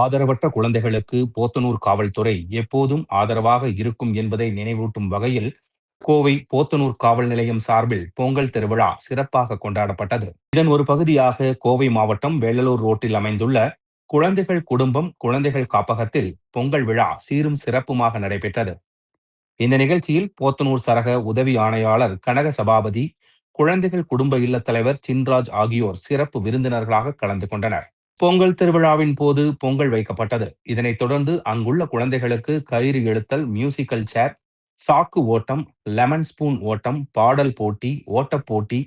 ஆதரவற்ற குழந்தைகளுக்கு போத்தனூர் காவல்துறை எப்போதும் ஆதரவாக இருக்கும் என்பதை நினைவூட்டும் வகையில் கோவை போத்தனூர் காவல் நிலையம் சார்பில் பொங்கல் திருவிழா சிறப்பாக கொண்டாடப்பட்டது. இதன் ஒரு பகுதியாக கோவை மாவட்டம் வேலலூர் ரோட்டில் அமைந்துள்ள குழந்தைகள் குடும்பம் குழந்தைகள் காப்பகத்தில் பொங்கல் விழா சீரும் சிறப்புமாக நடைபெற்றது. இந்த நிகழ்ச்சியில் போத்தனூர் சரக உதவி ஆணையாளர் கனக சபாபதி குழந்தைகள் குடும்ப இல்லத் தலைவர் சின்ராஜ் ஆகியோர் சிறப்பு விருந்தினர்களாக கலந்து கொண்டனர். பொங்கல் திருவிழாவின் போது பொங்கல் வைக்கப்பட்டது. இதனைத் தொடர்ந்து அங்குள்ள குழந்தைகளுக்கு கயிறு இழுத்தல் மியூசிக்கல் சேர் சாக்கு ஓட்டம் லெமன் ஸ்பூன் ஓட்டம் பாடல் போட்டி ஓட்டப் போட்டி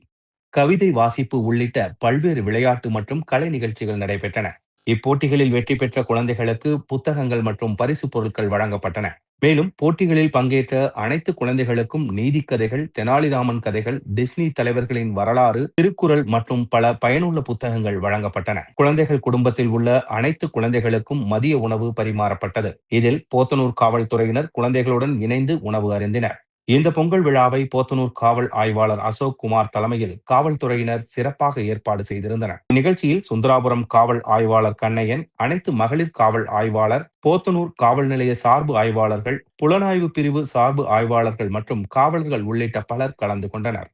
கவிதை வாசிப்பு உள்ளிட்ட பல்வேறு விளையாட்டு மற்றும் கலை நிகழ்ச்சிகள் நடைபெற்றன. இப்போட்டிகளில் வெற்றி பெற்ற குழந்தைகளுக்கு புத்தகங்கள் மற்றும் பரிசு பொருட்கள் வழங்கப்பட்டன. மேலும் போட்டிகளில் பங்கேற்ற அனைத்து குழந்தைகளுக்கும் நீதி கதைகள் தெனாலிராமன் கதைகள் டிஸ்னி தலைவர்களின் வரலாறு திருக்குறள் மற்றும் பல பயனுள்ள புத்தகங்கள் வழங்கப்பட்டன. குழந்தைகள் குடும்பத்தில் உள்ள அனைத்து குழந்தைகளுக்கும் மதிய உணவு பரிமாறப்பட்டது. இதில் போத்தனூர் காவல்துறையினர் குழந்தைகளுடன் இணைந்து உணவு அருந்தினர். இந்த பொங்கல் விழாவை போத்தனூர் காவல் ஆய்வாளர் அசோக் குமார் தலைமையில் காவல்துறையினர் சிறப்பாக ஏற்பாடு செய்திருந்தனர். இந்நிகழ்ச்சியில் சுந்தராபுரம் காவல் ஆய்வாளர் கண்ணையன் அனைத்து மகளிர் காவல் ஆய்வாளர் போத்தனூர் காவல் நிலைய சார்பு ஆய்வாளர்கள் புலனாய்வு பிரிவு சார்பு ஆய்வாளர்கள் மற்றும் காவலர்கள் உள்ளிட்ட பலர் கலந்து கொண்டனர்.